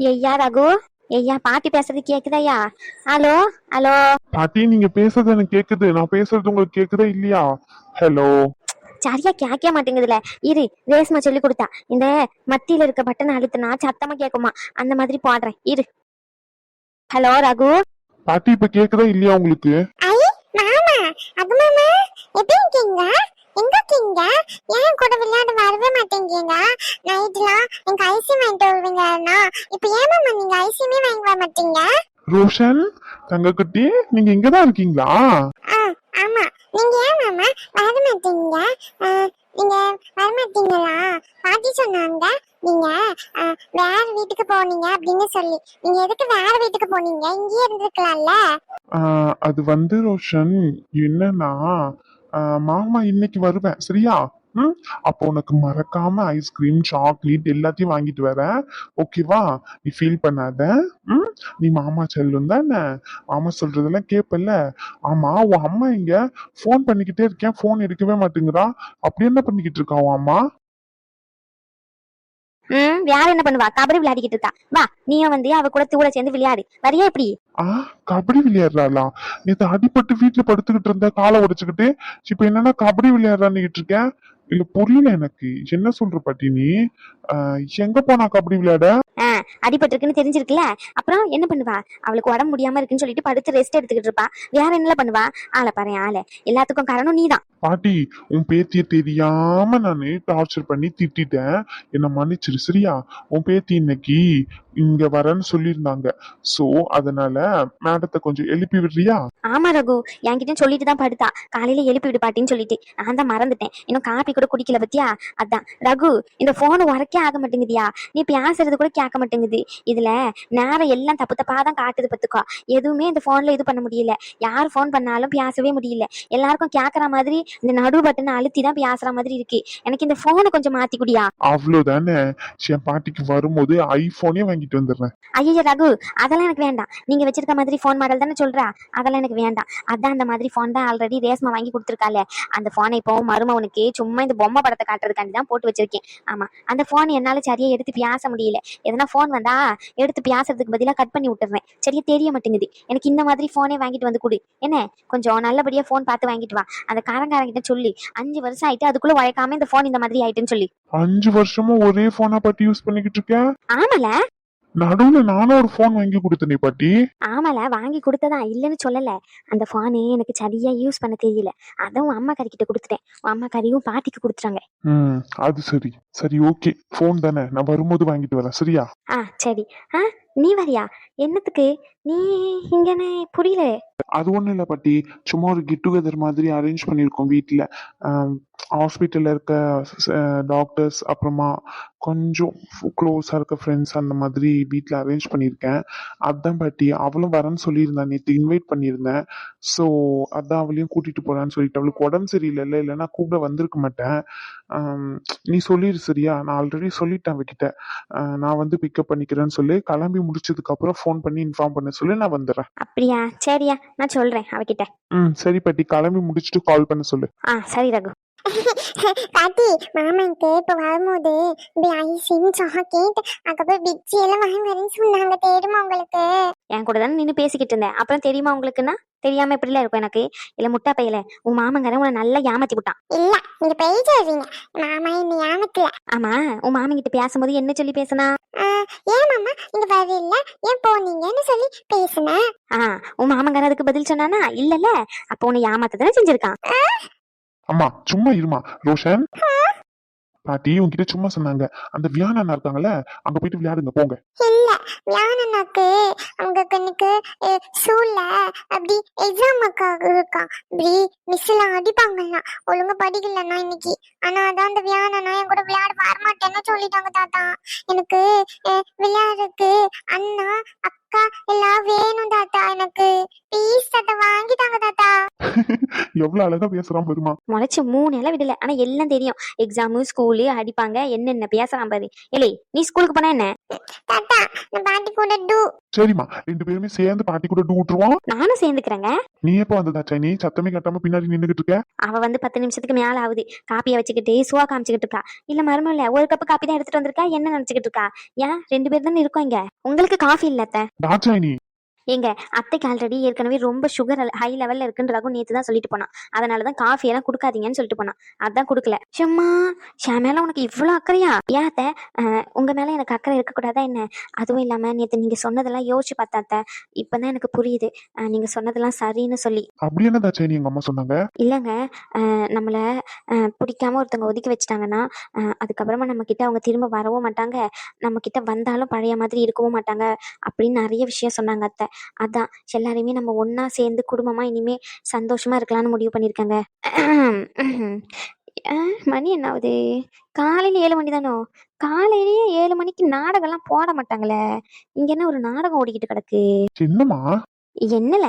ஐயா ரகு ஐயா பாட்டி பேசுறது கேக்குதாயா ஹலோ ஹலோ. பாட்டி நீங்க பேசுறது எனக்கு கேக்குது. நான் பேசுறது உங்களுக்கு கேக்குதா இல்லையா? ஹலோ சரியா கேட்க மாட்டேங்குதுல. இரு ரேஸ்மா சொல்லி கொடுத்தா. இந்த மத்தியில இருக்க பட்டன் அழுத்தினா சத்தமா கேக்குமா? அந்த மாதிரி பாடுறேன். இரு. ஹலோ ரகு. பாட்டி இப்ப கேக்குதா இல்லையா உங்களுக்கு? ஐ மாமா. அது மாமா எப்படி இருக்கீங்க? எங்க இருக்கீங்க ஏன் கூட விளையாட வரவே மாட்டேங்கீங்க நைட்லாம் எனக்கு ஐசி வாங்கிட்டு வருவீங்கன்னா இப்ப ஏன் மாமா நீங்க ஐசியுமே வாங்கி வர மாட்டீங்க? ரோஷன் தங்கக்குட்டி நீங்க இங்கதான் இருக்கீங்களா? ஆ ஆமா. நீங்க ஏன் மாமா வர மாட்டீங்க? நீங்க வர மாட்டீங்களா? பாட்டி சொன்னாங்க. நீங்க வேற வீட்டுக்கு போனீங்க அப்படின்னு சொல்லி. நீங்க எதுக்கு வேற வீட்டுக்கு போனீங்க? இங்கேயே இருந்திருக்கலாம்ல. அது வந்து ரோஷன் என்னன்னா மாமா இன்னைக்கு வருவேன். சரியா? ம்? அப்போ உனக்கு மறக்காம ஐஸ்கிரீம் சாக்லேட் எல்லாத்தையும் வாங்கிட்டு வரேன். ஓகேவா நீ ஃபீல் பண்ணாத. ம்? நீ மாமா செல்லும் தானே? மாமா சொல்றதெல்லாம் கேப்பல்ல. ஆமா உன் அம்மா இங்க ஃபோன் பண்ணிக்கிட்டே இருக்கேன். ஃபோன் எடுக்கவே மாட்டேங்கிறா. அப்படி என்ன பண்ணிக்கிட்டு இருக்கா உன் அம்மா? ம் வேற என்ன பண்ணுவா? கபடி விளையாடிக்கிட்டு இருக்கா. வா நீயும் வந்து அவ கூட தூள சேர்ந்து விளையாடு. வரியா எப்படி ஆ கபடி விளையாடுறாளா? நேத்து அடிபட்டு வீட்டுல படுத்துக்கிட்டு இருந்த காலை உடைச்சுக்கிட்டு இப்ப என்னன்னா கபடி விளையாடுறான்னு இருக்கேன் இல்ல புரியல எனக்கு. என்ன சொல்ற பாட்டி நீ எங்க போனா கபடி விளையாட? அடிபட்டிருக்குன்னு தெரிஞ்சிருக்குல்ல? அப்புறம் என்ன பண்ணுவா? அவளுக்கு உடம்பு முடியாம இருக்குன்னு சொல்லிட்டு படுத்து ரெஸ்ட் எடுத்துக்கிட்டு இருப்பா. வேற என்ன பண்ணுவா? ஆளை பாரு ஆளை. எல்லாத்துக்கும் காரணம் நீதான். பாட்டி உன் பேத்திய தெரியாம நானு டார்ச்சர் பண்ணி திட்டிட்டேன். என்ன மன்னிச்சிரு சரியா? உன் பேத்தி இன்னைக்கு இங்க வரேன்னு சொல்லியிருந்தாங்க. சோ அதனால மேடத்தை கொஞ்சம் எழுப்பி விடுறியா? ஆமா ரகு. என்கிட்ட சொல்லிட்டு தான் படுத்தா. காலையில எழுப்பி விடு பாட்டின்னு சொல்லிட்டு. நான் தான் மறந்துட்டேன். இன்னும் காப்பி கூட குடிக்கல பத்தியா? அதான். ரகு இந்த போன் உரைக்கே ஆக மாட்டேங்குதியா? நீ பேசுறது கூட கேட்க மாட்டேங்குது. இதுல நேரம் எல்லாம் தப்பு தப்பா தான் காட்டுது பத்துக்கோ எதுவுமே இந்த போன்ல இது பண்ண முடியல. யார் ஃபோன் பண்ணாலும் பேசவே முடியல. எல்லாருக்கும் கேக்குற மாதிரி இந்த நடு பட்டனை அழுத்தி தான் பேசுற மாதிரி இருக்கு. எனக்கு இந்த போனை கொஞ்சம் மாத்தி குடியா? அவ்வளவுதானே. என் பாட்டிக்கு வரும்போது ஐபோனே வாங்கிட்டு வந்துடுறேன். ஐயோ ரகு அதெல்லாம் எனக்கு வேண்டாம். நீங்க வச்சிருக்க மாதிரி ஃபோன் மாடல் தானே சொல்றா? அதெல்லாம் எனக்கு வேண்டாம். அதான் அந்த மாதிரி ஃபோன் தான் ஆல்ரெடி ரேஸ்மா வாங்கி கொடுத்துருக்கால அந்த ஃபோனை இப்போ மருமவனுக்கு சும்மா இந்த பொம்மை படத்தை காட்டுறதுக்காண்டி தான் போட்டு வச்சிருக்கேன். ஆமா அந்த ஃபோன் என்னால சரியா எடுத்து பேச முடியல. எதனா ஃபோன் வந்தா எடுத்து பேசுறதுக்கு பதிலா கட் பண்ணி விட்டுறேன். சரியா தெரிய மாட்டேங்குது. எனக்கு இந்த மாதிரி ஃபோனே வாங்கிட்டு வந்து கொடு. என்ன? கொஞ்சம் நல்லபடியா ஃபோன் பார்த்து வாங்கிட்டு வா. அந்த காரங்காரங்கிட்ட சொல்லி. அஞ்சு வருஷம் ஆயிட்டு அதுக்குள்ள உழைக்காம இந்த ஃபோன் இந்த மாதிரி ஆயிட்டுன்னு சொல்லி. அஞ்சு வருஷமா ஒரே போனா பாட்டி யூஸ் பண்ணிக்கிட்டு இருக்கேன்? ஆமால. நடுவுல நானும் ஒரு போன் வாங்கி கொடுத்தனே பாட்டி. ஆமால வாங்கி கொடுத்ததா? இல்லைன்னு சொல்லல. அந்த ஃபோனு எனக்கு சரியா யூஸ் பண்ண தெரியல. அதான் உன் அம்மா கறிக்கிட்ட கொடுத்துட்டேன். உன் அம்மா கறியும் பாட்டிக்கு கொடுத்துட்டாங்க. ம் அது சரி. சரி ஓகே போன் தானே. நான் வரும்போது வாங்கிட்டு வரேன். சரியா? ஆ சரி. ஆ நீ வரியா? என்னத்துக்கு? நீ இங்கனே புரியல. அது ஒண்ணும் இல்ல பாட்டி. சும்மா ஒரு கெட் டுகெதர் மாதிரி அரேஞ்ச் பண்ணியிருக்கோம் வீட்டில் ஹாஸ்பிட்டலில் இருக்க டாக்டர்ஸ் அப்புறமா கொஞ்சம் க்ளோஸாக இருக்க ஃப்ரெண்ட்ஸ் அந்த மாதிரி வீட்டில் அரேஞ்ச் பண்ணியிருக்கேன். அதான் பாட்டி அவளும் வரேன்னு சொல்லியிருந்தேன் நேற்று இன்வைட் பண்ணியிருந்தேன். ஸோ அதான் அவளையும் கூட்டிட்டு போறான்னு சொல்லிட்டு அவளுக்கு உடம்பு சரியில்லைல்ல இல்லைனா கூப்பிட வந்திருக்க மாட்டேன். நீ சொல்லிடு சரியா? நான் ஆல்ரெடி சொல்லிட்டேன் அவகிட்ட. நான் வந்து பிக்கப் பண்ணிக்கிறேன்னு சொல்லி கிளம்பி முடிச்சதுக்கு அப்புறம் ஃபோன் பண்ணி இன்ஃபார்ம் பண்ண சொல்லி நான் வந்துடுறேன் அப்படியா? சரியா. நான் சொல்றேன் அவகிட்ட. ம் சரி பாட்டி. கிளம்பி முடிச்சுட்டு கால் பண்ண சொல்லு. ஆ சரி ரகு. பாட்டி மாமாக்கு இப்ப வரும்போது இப்படி ஐசிங் சாக்லேட் அதுக்கப்புறம் பிக்சி எல்லாம் வாங்கி வரேன்னு சொன்னாங்க தெரியுமா உங்களுக்கு? என் கூட தானே நின்று பேசிக்கிட்டு இருந்தேன். அப்புறம் தெரியுமா உங்களுக்குன்னா? தெரியாம எப்படிலாம் இருக்கும் எனக்கு. இல்ல முட்டா பையல உன் மாமங்காரன் உன்னை நல்லா ஏமாத்தி விட்டான். இல்ல நீங்க போய் சொல்றீங்க மாமா என்ன ஏமாத்தல. ஆமா உன் மாமன் கிட்ட பேசும்போது என்ன சொல்லி பேசினா? ஏன் மாமா இங்க வரல? ஏன் போனீங்கன்னு சொல்லி பேசினேன் ஆ உன் மாமங்காரன் அதுக்கு பதில் சொன்னானா? இல்லல்ல அப்போ உன்னை ஏமாத்த தானே செஞ்சிருக்கான் அம்மா சும்மா இருமா. ரோஷன்? பாட்டி உன்கிட்ட சும்மா சொன்னாங்க. அந்த வியானா அண்ணா இருக்காங்கல்ல அங்க போயிட்டு விளையாடுங்க போங்க. இல்ல வியானனாக்கு அவங்க கண்ணுக்கு ஸ்கூல்ல அப்படி எக்ஸாம் இருக்கான். இப்படி மிஸ் எல்லாம் அடிப்பாங்கலாம் ஒழுங்கா படிக்கலன்னா இன்னைக்கு. ஆனா அதான் அந்த வியானனா என் கூட விளையாட வரமாட்டேன்னு சொல்லிட்டாங்க தாத்தா. எனக்கு விளையாடுறதுக்கு அண்ணா அக்கா எல்லாம் வேணும் தாத்தா எனக்கு ப்ளீஸ் தாத்தா வாங்கிட்டாங்க தாத்தா. எவ்வளவு அழகா பேசுறான் பெருமா முளைச்சு மூணு எல்லாம் விடல. ஆனா எல்லாம் தெரியும். எக்ஸாமு ஸ்கூலு அடிப்பாங்க. என்னென்ன பேசலாம் பாரு. ஏலே நீ ஸ்கூலுக்கு போனா என்ன? தாத்தா நான் பாட்டி கூட டூ சரிம்மா ரெண்டு பேருமே சேர்ந்து பாட்டி கூட டூ விட்டுருவோம். நானும் சேர்ந்துக்கிறேங்க. நீ எப்போ வந்ததா சைனி சத்தமே கட்டாம பின்னாடி நின்னுகிட்டு இருக்க? அவ வந்து பத்து நிமிஷத்துக்கு மேல ஆகுது. காப்பியை வச்சுக்கிட்டு சுவா காமிச்சுக்கிட்டு இருக்கா. இல்ல மரும இல்ல ஒரு கப்பு காப்பி தான் எடுத்துட்டு வந்திருக்கா? என்ன நினைச்சுக்கிட்டு இருக்கா? ஏன்? ரெண்டு பேர் தானே இருக்கோம் இங்க. உங்களுக்கு காஃபி இல்ல அத்தை. தாட்சாயினி எங்க அத்தைக்கு ஆல்ரெடி ஏற்கனவே ரொம்ப சுகர் ஹை லெவல்ல இருக்குன்னு ரகு நேத்து தான் சொல்லிட்டு போனான். அதனாலதான் காஃபி எல்லாம் கொடுக்காதீங்கன்னு சொல்லிட்டு போனான். அதான் கொடுக்கல. சும்மா ஷா மேல உனக்கு இவ்வளவு அக்கறையா? ஏன் அத்தை? அஹ், உங்க மேல எனக்கு அக்கறை இருக்கக்கூடாதா என்ன? அதுவும் இல்லாம நேத்து நீங்க சொன்னதெல்லாம் யோசிச்சு பார்த்தா அத்தை. இப்பதான் எனக்கு புரியுது. நீங்க சொன்னதெல்லாம் சரின்னு சொல்லி. அப்படி என்ன எங்க அம்மா சொன்னாங்க? இல்லைங்க. நம்மள பிடிக்காம ஒருத்தவங்க ஒதுக்கி வச்சுட்டாங்கன்னா அதுக்கப்புறமா நம்ம கிட்ட அவங்க திரும்ப வரவும் மாட்டாங்க. நம்ம கிட்ட வந்தாலும் பழைய மாதிரி இருக்கவும் மாட்டாங்க அப்படின்னு நிறைய விஷயம் சொன்னாங்க அத்தை. அதான் எல்லாரையுமே நம்ம ஒண்ணா சேர்ந்து குடும்பமா இனிமே சந்தோஷமா இருக்கலாம்னு முடிவு பண்ணியிருக்காங்க அஹ், மணி என்ன ஆகுது காலையில ஏழு மணி தானோ? காலையிலேயே ஏழு மணிக்கு நாடகம்லாம் போட மாட்டாங்களே. இங்க என்ன ஒரு நாடகம் ஓடிக்கிட்டு கிடக்கு? என்னம்மா என்னல?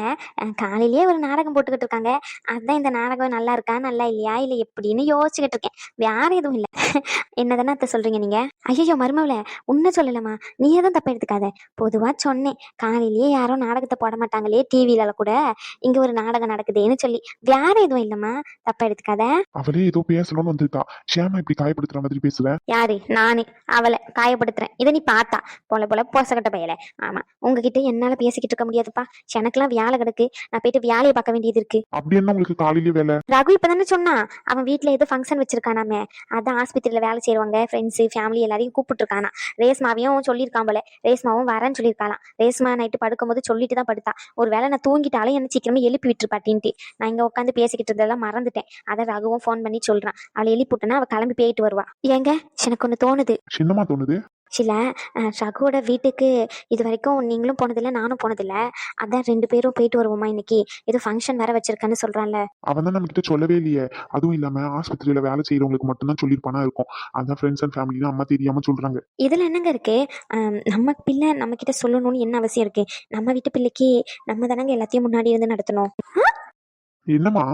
காலையிலேயே ஒரு நாடகம் போட்டுக்கிட்டு இருக்காங்க. அதான் இந்த நாடகம் நல்லா இருக்கா நல்லா இல்லையா இல்ல எப்படின்னு யோசிச்சுக்கிட்டு இருக்கேன். வேற எதுவும் இல்ல. என்னதானே அத்தை சொல்றீங்க நீங்க? ஐயோ மருமவள உன்ன சொல்லலமா நீ எதுவும் தப்ப எடுத்துக்காத. பொதுவா சொன்னேன். காலையிலேயே யாரும் நாடகத்தை போட மாட்டாங்களே டிவில கூட. இங்க ஒரு நாடகம் நடக்குதேன்னு சொல்லி. வேற எதுவும் இல்லம்மா. தப்பா எடுத்துக்காத. அவளே ஏதோ பேசணும்னு வந்திருக்கா. ஷேமா இப்படி காயப்படுத்துற மாதிரி பேசுற யாரு? நானு. அவளை காயப்படுத்துறேன். இதை நீ பார்த்தா. போல போல போசக்கட்ட பயல. ஆமா. உங்ககிட்ட என்னால பேசிக்கிட்டு இருக்க முடியாதுப்பா. எனக்கெல்லாம் வேலை கிடக்கு. நான் போயிட்டு வேலையை பார்க்க வேண்டியது இருக்கு. அப்படி என்ன உங்களுக்கு காலையிலேயே வேலை? ரகு இப்பதானே சொன்னான் அவன் வீட்ல ஏதோ ஃபங்க்ஷன் வச்சிருக்கானாமே. அதான் ஆஸ்பத்திரியில வேலை செய்றவங்க ஃப்ரெண்ட்ஸ் ஃபேமிலி எல்லாரையும் கூப்பிட்டு இருக்கானா ரேஸ்மாவையும் சொல்லியிருக்கான் போல. ரேஸ்மாவும் வரேன்னு சொல்லியிருக்காளாம். ரேஸ்மா நைட்டு படுக்கும்போது சொல்லிட்டு தான் படுத்தா. ஒரு வேளை நான் தூங்கிட்டாலும் என்ன சீக்கிரமா எழுப்பி விட்டுருப்பாட்டின்ட்டு நான் இங்க உட்காந்து பேசிக்கிட்டு இருந்ததெல்லாம் மறந்துட்டேன். அதை ரகுவும் ஃபோன் பண்ணி சொல்றான். அவளை எழுப்பி விட்டனா அவ கிளம்பி போயிட்டு வருவா. ஏங்க எனக்கு ஒன்று தோணுது. சின்னமா தோணுது? சில அஹ், ரகுவோட வீட்டுக்கு இது வரைக்கும் நீங்களும் போனதில்ல நானும் போனதில்ல. அதான் ரெண்டு பேரும் போயிட்டு வருவோமா இன்னைக்கு? ஏதோ ஃபங்க்ஷன் வேற வச்சிருக்கான்னு சொல்றான்ல. அவன் தான் நம்ம கிட்ட சொல்லவே இல்லையே. அதுவும் இல்லாம ஆஸ்பத்திரியில வேலை செய்யறவங்களுக்கு மட்டும்தான் சொல்லியிருப்பானா இருக்கும். அதான் ஃப்ரெண்ட்ஸ் அண்ட் ஃபேமிலி அம்மா தெரியாம சொல்றாங்க. இதுல என்னங்க இருக்கு? ஆம், நம்ம பிள்ளை நம்ம கிட்ட சொல்லணும்னு என்ன அவசியம் இருக்கு? நம்ம வீட்டு பிள்ளைக்கு நம்ம தானங்க எல்லாத்தையும் முன்னாடி இருந்து நடத்தணும். என்னம்மா?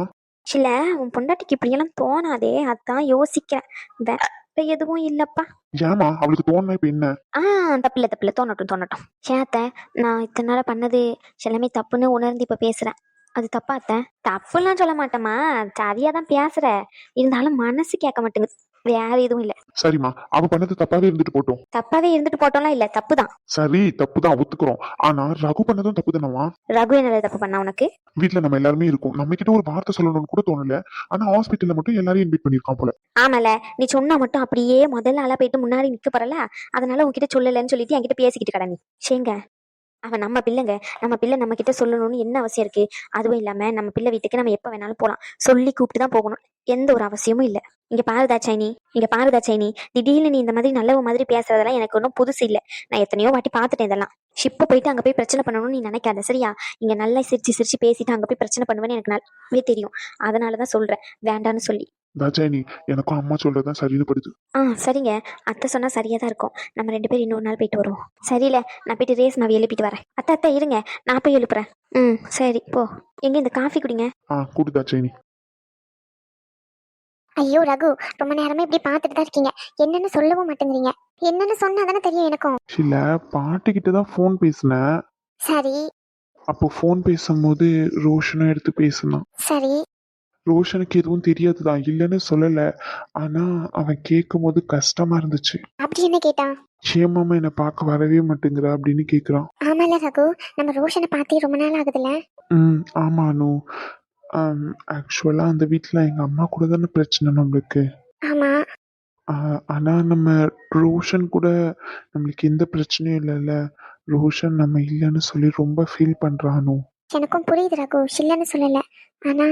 சில உன் பொண்டாட்டிக்கு இப்படியெல்லாம் தோணாதே. அதான் யோசிக்கிறேன். வேற எதுவும் இல்லப்பா. ஏமா அவளுக்கு தோணுனா இப்ப என்ன? ஆ தப்பில்ல தப்பில்ல. தோணட்டும் தோணட்டும். சேத்த நான் இத்தனை நாள் பண்ணது எல்லாமே தப்புன்னு உணர்ந்து இப்ப பேசுறேன். அது தப்பாத்த தப்புலாம் சொல்ல மாட்டேம்மா. சரியா தான் பேசுற. இருந்தாலும் மனசு கேட்க மாட்டேங்குது வேற எதுவும் இல்ல. சரிம்மா அவ பண்ணது தப்பாவே இருந்துட்டு போட்டோம். தப்பாவே இருந்துட்டு போட்டோம்லாம் இல்ல தப்பு தான் சரி தப்பு தான் ஒத்துக்கிறோம். ஆனா ரகு பண்ணதும் தப்பு தானவா ரகு என்ன தப்பு பண்ணா உனக்கு? வீட்ல நம்ம எல்லாருமே இருக்கோம். நம்ம கிட்ட ஒரு வார்த்தை சொல்லணும்னு கூட தோணல. ஆனா ஹாஸ்பிட்டல்ல மட்டும் எல்லாரையும் இன்வைட் பண்ணிருக்கான் போல. ஆமால நீ சொன்னா மட்டும் அப்படியே முதல்ல ஆளா போயிட்டு முன்னாடி நிக்க போறல? அதனால உன்கிட்ட சொல்லலன்னு சொல்லிட்டு என்கிட்ட பேசிக்கிட்டு கடை நீ. சேங்க அவன் நம்ம பிள்ளைங்க நம்ம பிள்ளை நம்ம கிட்ட சொல்லணும்னு என்ன அவசியம் இருக்கு? அதுவும் இல்லாம நம்ம பிள்ளை வீட்டுக்கு நம்ம எப்ப வேணாலும் போகலாம் சொல்லி கூப்பிட்டு தான் போகணும். எந்த ஒரு அவசியமும் இல்லை. இங்க பாருதா சைனி இங்க பாருதா சைனி. திடீர்னு நீ இந்த மாதிரி நல்லவ மாதிரி பேசுறதெல்லாம் எனக்கு ஒன்றும் புதுசு இல்லை. நான் எத்தனையோ வாட்டி பார்த்துட்டேன் இதெல்லாம். ஷிப்பு போயிட்டு அங்கே போய் பிரச்சனை பண்ணணும்னு நீ நினைக்காத சரியா? இங்க நல்லா சிரிச்சு சிரிச்சு பேசிட்டு அங்கே போய் பிரச்சனை பண்ணுவேன்னு எனக்கு நல்லாவே தெரியும். அதனாலதான் சொல்றேன். வேண்டான்னு சொல்லி. தாஜாயினி எனக்கும் அம்மா சொல்றதுதான் சரின்னு படுது ஆ சரிங்க. அத்தை சொன்னா சரியா தான் இருக்கும். நம்ம ரெண்டு பேரும் இன்னொரு நாள் போயிட்டு வருவோம். சரியில்ல நான் போயிட்டு ரேஸ் மாவி எழுப்பிட்டு வரேன். அத்தை அத்தை இருங்க. நான் போய் எழுப்புறேன். ம் சரி போ. எங்க இந்த காஃபி குடிங்க? ஆ கூடு தாட்சாயினி ஐயோ ரகு ரொம்ப நேரமா இப்படி பார்த்துட்டு தான் இருக்கீங்க. என்னன்னு சொல்லவும் மாட்டேங்கிறீங்க. என்னன்னு சொன்னா தானே தெரியும் எனக்கும். இல்ல பாட்டி கிட்ட தான் ஃபோன் பேசினேன். சரி. அப்போ ஃபோன் பேசும்போது ரோஷனும் எடுத்து பேசினான். சரி. ரோஷனுக்கு எதுவும் தெரியாதுதான் இல்லைன்னு சொல்லல. ஆனா அவன் கேட்கும் போது கஷ்டமா இருந்துச்சு. அப்படி என்ன கேட்டான்? ஏமாமா என்னை பார்க்க வரவே மாட்டேங்கிற அப்படின்னு கேக்குறான். ஆமால ரகு நம்ம ரோஷனை பார்த்து ரொம்ப நாள் ஆகுதுல்ல? ம் ஆமா அனு. ஆக்சுவலா அந்த வீட்ல எங்க அம்மா கூட தானே பிரச்சனை நம்மளுக்கு. ஆமா. ஆஹ் ஆனா நம்ம ரோஷன் கூட நம்மளுக்கு எந்த பிரச்சனையும் இல்லைல்ல. ரோஷன் நம்ம இல்லைன்னு சொல்லி ரொம்ப ஃபீல் பண்றானோ எனக்கும் புரியுது ரகு இல்லைன்னு சொல்லல. ஆனா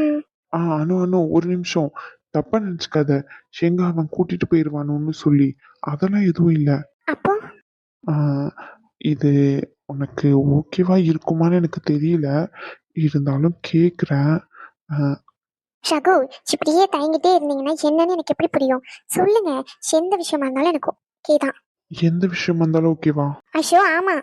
ஆ அனு அனு ஒரு நிமிஷம். தப்பா நினைச்சுக்காத. எங்க அவன் கூட்டிட்டு போயிடுவானோன்னு சொல்லி. அதெல்லாம் எதுவும் இல்லை. அப்போ? இது உனக்கு ஓகேவா இருக்குமான்னு எனக்கு தெரியல. இருந்தாலும் கேக்குறேன். ரகு இப்படியே தயங்கிட்டே இருந்தீங்கன்னா என்னன்னு எனக்கு எப்படி புரியும்? சொல்லுங்க. எந்த விஷயமா இருந்தாலும் எனக்கு ஓகே தான். எந்த விஷயம் வந்தாலும் ஓகேவா? ஐயோ ஆமா.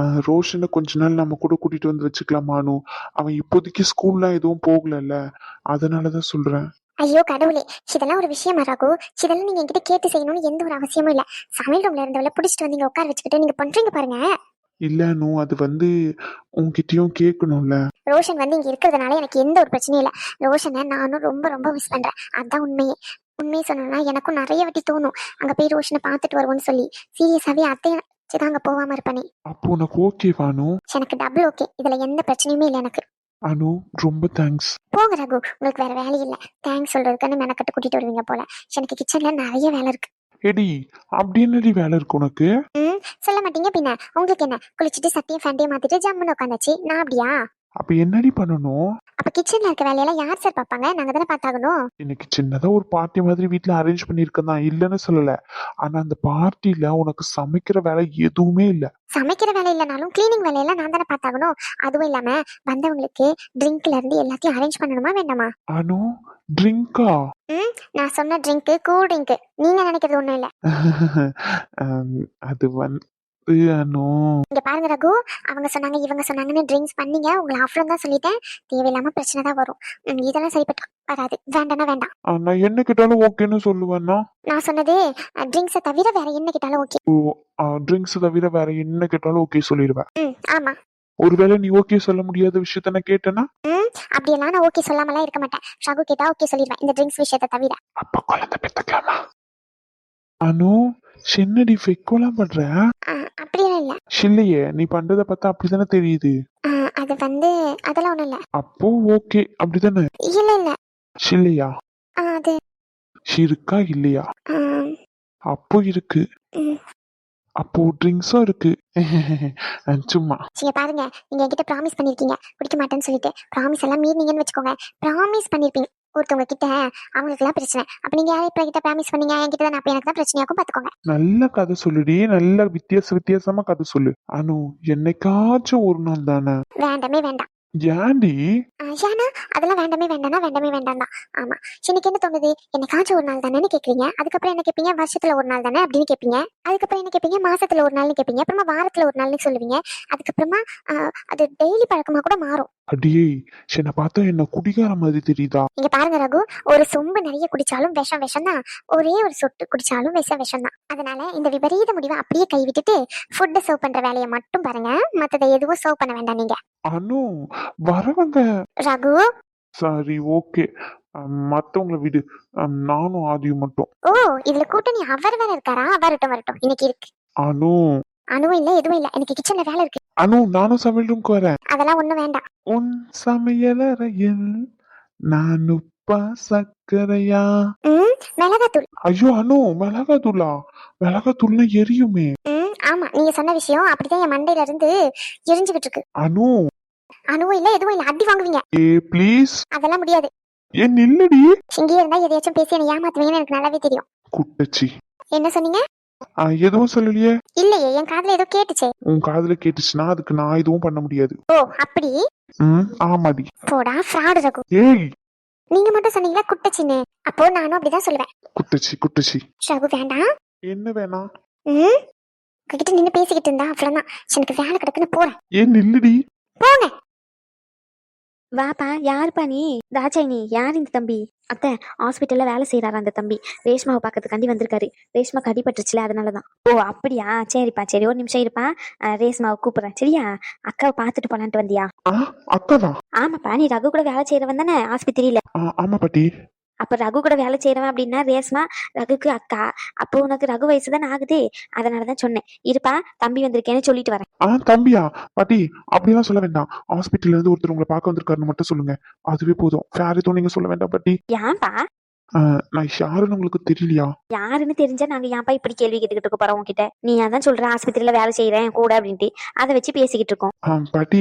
ரோஷனை கொஞ்ச நாள் நம்ம கூட கூட்டிட்டு வந்து வச்சுக்கலாமானு அவன் இப்போதைக்கு ஸ்கூல்லாம் எதுவும் போகலல்ல. அதனாலதான் சொல்றேன். ஐயோ கடவுளே. இதெல்லாம் ஒரு விஷயமா ராகு? இதெல்லாம் நீங்க என்கிட்ட கேட்டு செய்யணும்னு எந்த ஒரு அவசியமும் இல்ல. சமையல் ரூம்ல இருந்தவள புடிச்சிட்டு வந்து உட்கார வச்சுக்கிட்டு நீங்க பண்றீங்க பாருங்க. இல்லனு அது வந்து உன்கிட்டயும் கேட்கணும்ல. ரோஷன் வந்து இங்க இருக்கிறதுனால எனக்கு எந்த ஒரு பிரச்சனையும் இல்ல. ரோஷனை நானும் ரொம்ப ரொம்ப மிஸ் பண்றேன். அதான் உண்மையே. உண்மையை சொன்னோம்னா எனக்கும் நிறைய வாட்டி தோணும். அங்க போய் ரோஷனை பார்த்துட்டு வருவோம்னு சொல்லி. சீரியஸாவே அத்தையும் வச்சுதான் அங்க போகாம இருப்பேனே அப்போ உனக்கு ஓகே வானு எனக்கு டபுள் ஓகே இதுல எந்த பிரச்சனையுமே இல்லை எனக்கு. அனு ரொம்ப தேங்க்ஸ் போங்க ரகு. உங்களுக்கு வேற வேலை இல்ல. தேங்க்ஸ் சொல்றதுக்குன்னு மெனக்கட்டு கூட்டிட்டு வருவீங்க போல. எனக்கு கிச்சன்ல நிறைய வேலை இருக்கு. எடி அப்படி என்னடி வேலை இருக்கு உனக்கு? ம் சொல்ல மாட்டீங்க பின்ன. உங்களுக்கு என்ன? குளிச்சுட்டு சட்டையும் ஃபேண்டையும் மாத்திட்டு ஜம்முன்னு உட்காந்தாச்சு நான் அப்படியா? அப்ப என்னடி பண்ணணும்? அப்ப கிச்சன்ல இருக்க வேலையெல்லாம் யார் சார் பார்ப்பாங்க? நாங்க தானே பார்த்தாகணும். இன்னைக்கு சின்னதா ஒரு பார்ட்டி மாதிரி வீட்ல அரேஞ்ச் பண்ணிருக்கேன் தான் இல்லைன்னு சொல்லல. ஆனா அந்த பார்ட்டில உனக்கு சமைக்கிற வேலை எதுவுமே இல்ல. சமைக்கிற வேலை இல்லைனாலும் கிளீனிங் வேலையெல்லாம் நான் தானே பார்த்தாகணும். அதுவும் இல்லாம வந்தவங்களுக்கு ட்ரிங்க்ல இருந்து எல்லாத்தையும் அரேஞ்ச் பண்ணணுமா வேண்டாமா? அனு ட்ரிங்கா நான் சொன்ன ட்ரிங்க் கூல் ட்ரிங்க் நீங்க நினைக்கிறது ஒண்ணும் இல்ல. அது வந்து அனு இங்க பாருங்க ரகு அவங்க சொன்னாங்க இவங்க சொன்னாங்கன்னு ட்ரிங்க்ஸ் பண்ணீங்க. உங்களை அவ்வளோ தான் சொல்லிட்டேன். தேவையில்லாம பிரச்சனை தான் வரும். இதெல்லாம் சரிப்பட்டு வராது. வேண்டாம்னா வேண்டாம். நான் என்ன கேட்டாலும் ஓகேன்னு சொல்லுவேன்னா நான் சொன்னது ட்ரிங்க்ஸை தவிர வேற என்ன கேட்டாலும் ஓகே ட்ரிங்க்ஸ் தவிர வேற என்ன கேட்டாலும் ஓகே சொல்லிடுவேன். ம் ஆமா. ஒருவேளை நீ ஓகே சொல்ல முடியாத விஷயத்த நான் கேட்டேன்னா ம் அப்படியெல்லாம் நான் ஓகே சொல்லாமலாம் இருக்க மாட்டேன். ரகு கேட்டா ஓகே சொல்லிடுவேன் இந்த ட்ரிங்க்ஸ் விஷயத்தை தவிர. அப்ப குழந்தை பெத்துக்கலாமா? அனு சின்னடி ஃபெக்கோலாம் பண்ற? ஆ, அப்படியெல்லாம் இல்ல. இல்லையே நீ பண்றத பார்த்தா அப்படிதானே தெரியுது? ஆ, அது வந்து அதெல்லாம் ஒண்ணும் இல்ல. அப்போ ஓகே அப்படிதானே இல்ல இல்ல. இல்லையா அது. இருக்கா இல்லையா? ஆ, அப்போ இருக்கு. அப்போ ட்ரிங்க்ஸும் இருக்கு. சும்மா. சரி பாருங்க. நீங்க என்கிட்ட ப்ராமிஸ் பண்ணிருக்கீங்க. குடிக்க மாட்டேன்னு சொல்லிட்டு. ப்ராமிஸ் எல்லாம் மீறினீங்கன்னு வச்சுக்கோங்க. ப்ராமிஸ் பண்ணிருப்பீங்க. ஒருத்தவங்க கிட்ட அவங்களுக்கு எல்லாம் பிரச்சனை. அப்ப நீங்க யாரை இப்ப கிட்ட ப்ராமிஸ் பண்ணீங்க? என்கிட்ட தான் அப்ப எனக்கு தான் பிரச்சனையாக்கும் பாத்துக்கோங்க. நல்ல கதை சொல்லுடி. நல்ல வித்தியாச வித்தியாசமா கதை சொல்லு. அனு என்னைக்காச்சும் ஒரு நாள் தானே? வேண்டாமே வேண்டாம். ஏன்டி? ஏன்னா அதெல்லாம் வேண்டாமே வேண்டாம்னா வேண்டாமே வேண்டாம் தான். ஆமா. எனக்கு என்ன தோணுது? என்னைக்காச்சும் ஒரு நாள் தானேன்னு கேக்குறீங்க. அதுக்கப்புறம் என்ன கேட்பீங்க வருஷத்துல ஒரு நாள் தானே அப்படின்னு கேட்பீங்க அதுக்கப்புறம் என்ன கேட்பீங்க மாசத்துல ஒரு நாள்னு கேட்பீங்க அப்புறமா வாரத்துல ஒரு நாள்னு சொல்லுவீங்க. அதுக்கப்புறமா அது டெய்லி பழக்கமா கூட மாறும். அடியே என்னை பார்த்தா என்ன குடிகார மாதிரி தெரியுதா? இங்க பாருங்க ரகு ஒரு சொம்பு நிறைய குடிச்சாலும் விஷம் விஷம் தான் ஒரே ஒரு சொட்டு குடிச்சாலும் விஷம் விஷம் தான் அதனால இந்த விபரீத முடிவை அப்படியே கைவிட்டுட்டு ஃபுட்டை சர்வ் பண்ற வேலையை மட்டும் பாருங்க. மத்ததை எதுவும் சர்வ் பண்ண வேண்டாம் நீங்க. அனு வரவங்க. ரகு? சரி ஓகே. மத்தவங்கள விடு. நானும் ஆதியும் மட்டும். ஓ இதுல கூட்டணி அவர் வேற இருக்காரா? வரட்டும் வரட்டும். இன்னைக்கு இருக்கு. அனு. அணுவும் இல்ல எதுவும் இல்ல. எனக்கு கிச்சன்ல வேலை இருக்கு. அனு நானும் சமையல் ரூம்க்கு வரேன். அதெல்லாம் ஒண்ணும் வேண்டாம். உன் சமையலறையில் நான் உப்பா சர்க்கரையா? ம் மிளகாத்தூள். ஐயோ அனு மிளகாத்தூளா? மிளகாத்தூள்னா எரியுமே. ம் ஆமா நீங்க சொன்ன விஷயம் அப்படிதான் என் மண்டையில இருந்து எரிஞ்சுகிட்டு இருக்கு அனு. அணுவும் இல்ல எதுவும் இல்ல அடி வாங்குவீங்க. ஏ ப்ளீஸ். அதெல்லாம் முடியாது. ஏன் நில்லடி? இங்கேயே இருந்தா எதையாச்சும் பேசி என்ன ஏமாத்துவீங்கன்னு எனக்கு நல்லாவே தெரியும். குட்டச்சி. என்ன சொன்னீங்க? எதுவும் சொல்லலையே. இல்லையே என் காதுல ஏதோ கேட்டுச்சே. உன் காதுல கேட்டுச்சுன்னா அதுக்கு நான் எதுவும் பண்ண முடியாது. ஓ அப்படி? ம் ஆமாடி. போடா ஃப்ராடு ரகு. ஏய்! நீங்க மட்டும் சொன்னீங்களா குட்டச்சின்னு அப்போ நானும் அப்படிதான் சொல்லுவேன். குட்டச்சி குட்டச்சி ரகு வேண்டாம். என்ன வேணாம் ம்? உங்ககிட்ட நின்று பேசிக்கிட்டு இருந்தா அவ்வளவுதான். எனக்கு வேலை கிடக்குன்னு போறேன். ஏன் நில்லுடி. போங்க. வாப்பா யாருப்பா நீ? தாச்சாயினி யார் இந்த தம்பி? அத்தை ஹாஸ்பிட்டல்ல வேலை செய்யறாரு அந்த தம்பி? ரேஷ்மாவை பார்க்கறதுக்காண்டி வந்திருக்காரு. ரேஷ்மாக்கு அடிபட்டுருச்சுல அதனாலதான். ஓ அப்படியா? சரிப்பா சரி ஒரு நிமிஷம் இருப்பா. ரேஷ்மாவை கூப்பிடுறேன். சரியா? அக்காவை பார்த்துட்டு போலான்ட்டு வந்தியா? ஆமாப்பா நீ ரகு கூட வேலை செய்யறவன் தானே ஆஸ்பத்திரியில. ஆமா பாட்டி. அப்ப ரகு கூட வேலை செய்யறவன் அப்படின்னா ரேஷ்மா ரகுக்கு அக்கா. அப்போ உனக்கு ரகு வயசு தானே ஆகுது? அதனாலதான் சொன்னேன். இருப்பா தம்பி வந்திருக்கேன்னு சொல்லிட்டு வரேன். ஆ தம்பியா? பாட்டி அப்படிலாம் சொல்ல வேண்டாம். ஹாஸ்பிட்டல்ல இருந்து ஒருத்தர் உங்களை பார்க்க வந்திருக்காருன்னு மட்டும் சொல்லுங்க. அதுவே போதும். வேற எதுவும் நீங்க சொல்ல வேண்டாம் பாட்டி. ஏன்பா? நான் யாருன்னு உங்களுக்கு தெரியலையா? யாருன்னு தெரிஞ்சா நாங்க ஏன்பா இப்படி கேள்வி கேட்டுக்கிட்டு இருக்க போறோம் உங்ககிட்ட நீ அதான் சொல்ற ஆஸ்பத்திரியில வேலை செய்யறேன் கூட அப்படின்ட்டு. அதை வச்சு பேசிக்கிட்டு இருக்கோம். ஆ, பாட்டி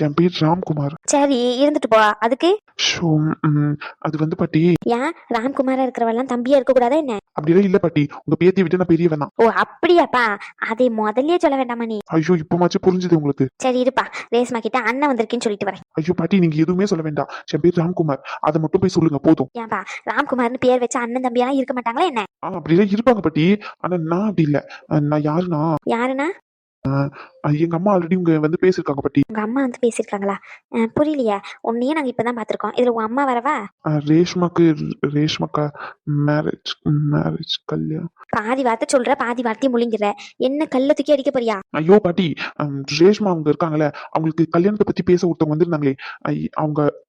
என் பேர் ராம்குமார். சரி இருந்துட்டு போ. அதுக்கு? ஷோ ம், அது வந்து பாட்டி. ஏன்? ராம்குமாரா இருக்கிறவெல்லாம் தம்பியா இருக்க கூடாதா என்ன? அப்படிலாம் இல்ல பாட்டி. உங்க பேத்தியை விட்டு நான் பெரியவன் தான். ஓ அப்படியாப்பா? அதை முதல்லயே சொல்ல வேண்டாமா நீ? ஐயோ இப்பமாச்சும் புரிஞ்சுது உங்களுக்கு. சரி இருப்பா. ரேஸ்மா கிட்ட அண்ணன் வந்திருக்கேன்னு சொல்லிட்டு வரேன். ஐயோ பாட்டி நீங்க எதுவுமே சொல்ல வேண்டாம். என் பேர் ராம்குமார். அதை மட்டும் போய் சொல்லுங்க போதும். ஏன்பா ராம்குமார்னு பேர் வச்ச அண்ணன் தம்பியெல்லாம் இருக்க மாட்டாங்களா என்ன? ஆ அப்படிலாம் இருப்பாங்க பாட்டி. ஆனா நான் அப்படி இல்ல. நான் யாருன்னா? யாருன்னா? அஹ் எங்க அம்மா ஆல்ரெடி இங்க வந்து பேசியிருக்காங்க பாட்டி. உங்க அம்மா வந்து பேசியிருக்காங்களா? அஹ் புரியலையே. உன்னையே நாங்க இப்பதான் பாத்திருக்கோம் இதுல உன் அம்மா வரவா? அஹ் ரேஷ்மாக்கு ரேஷ்மாக்கா மேரேஜ் மேரேஜ் கல்யாணம் பாதி வார்த்தை சொல்ற பாதி வார்த்தையை முழுங்கிற. என்ன கல்ல தூக்கி அடிக்க போறியா? ஐயோ பாட்டி. ரேஷ்மா அவங்க இருக்காங்கல்ல. அவங்களுக்கு கல்யாணத்தை பத்தி பேச ஒருத்தவங்க வந்திருந்தாங்களே. ஐ- அவங்க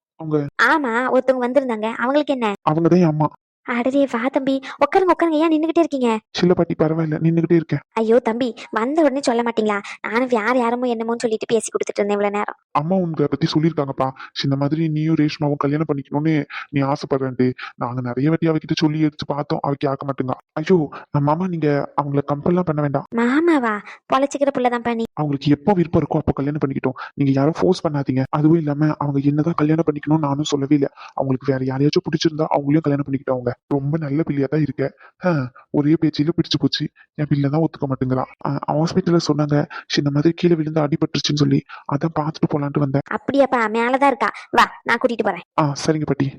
ஆமா ஒருத்தவங்க வந்திருந்தாங்க. அவங்களுக்கு என்ன? அவங்க தான் என் அம்மா. அடடே வா தம்பி. உட்காருங்க உட்காருங்க ஏன் நின்னுகிட்டே இருக்கீங்க? சில்ல பாட்டி பரவாயில்ல. நின்னுகிட்டே இருக்கேன். ஐயோ தம்பி. வந்த உடனே சொல்ல மாட்டீங்களா? நானும் யார் யாரமோ என்னமோன்னு சொல்லிட்டு பேசி கொடுத்துட்டு இருந்தேன் இவ்வளவு நேரம். அம்மா உங்களை பத்தி சொல்லியிருக்காங்கப்பா. இந்த மாதிரி நீயும் ரேஷ்மாவும் கல்யாணம் பண்ணிக்கணும்னு நீ ஆசைப்படுறேன்ட்டு நாங்க நிறைய வாட்டி அவகிட்ட சொல்லி எடுத்து பார்த்தோம். அவ கேட்க மாட்டேங்க. ஐயோ மாமா நீங்க அவங்கள கம்பல்லாம் பண்ண வேண்டாம். மாமாவா? பொழைச்சிக்கிற புள்ளதான் பண்ணி அவங்களுக்கு எப்போ விருப்பம் இருக்கோ அப்போ கல்யாணம் பண்ணிக்கிட்டோம். நீங்க யாரும் ஃபோர்ஸ் பண்ணாதீங்க. அதுவும் இல்லாம அவங்க என்னதான் கல்யாணம் பண்ணிக்கணும்னு நானும் சொல்லவே இல்லை. அவங்களுக்கு வேற யாரையாச்சும் பிடிச்சிருந்தா அவங்களையும் கல்யாணம் பண்ணிக்கிட்டவங்க. ரொம்ப நல்ல பிள்ளையா தான் இருக்க ஆஹ், ஒரே பேச்சில பிடிச்சு போச்சு. என் பிள்ளை தான் ஒத்துக்க மாட்டேங்கிறான். ஹாஸ்பிட்டல்ல சொன்னாங்க இந்த மாதிரி கீழே விழுந்து அடிபட்டுருச்சுன்னு சொல்லி அதான் பார்த்துட்டு போலான்ட்டு வந்தேன். அப்படியாப்பா மேலதான் இருக்கா. வா நான் கூட்டிட்டு போறேன். ஆ சரிங்க பாட்டி.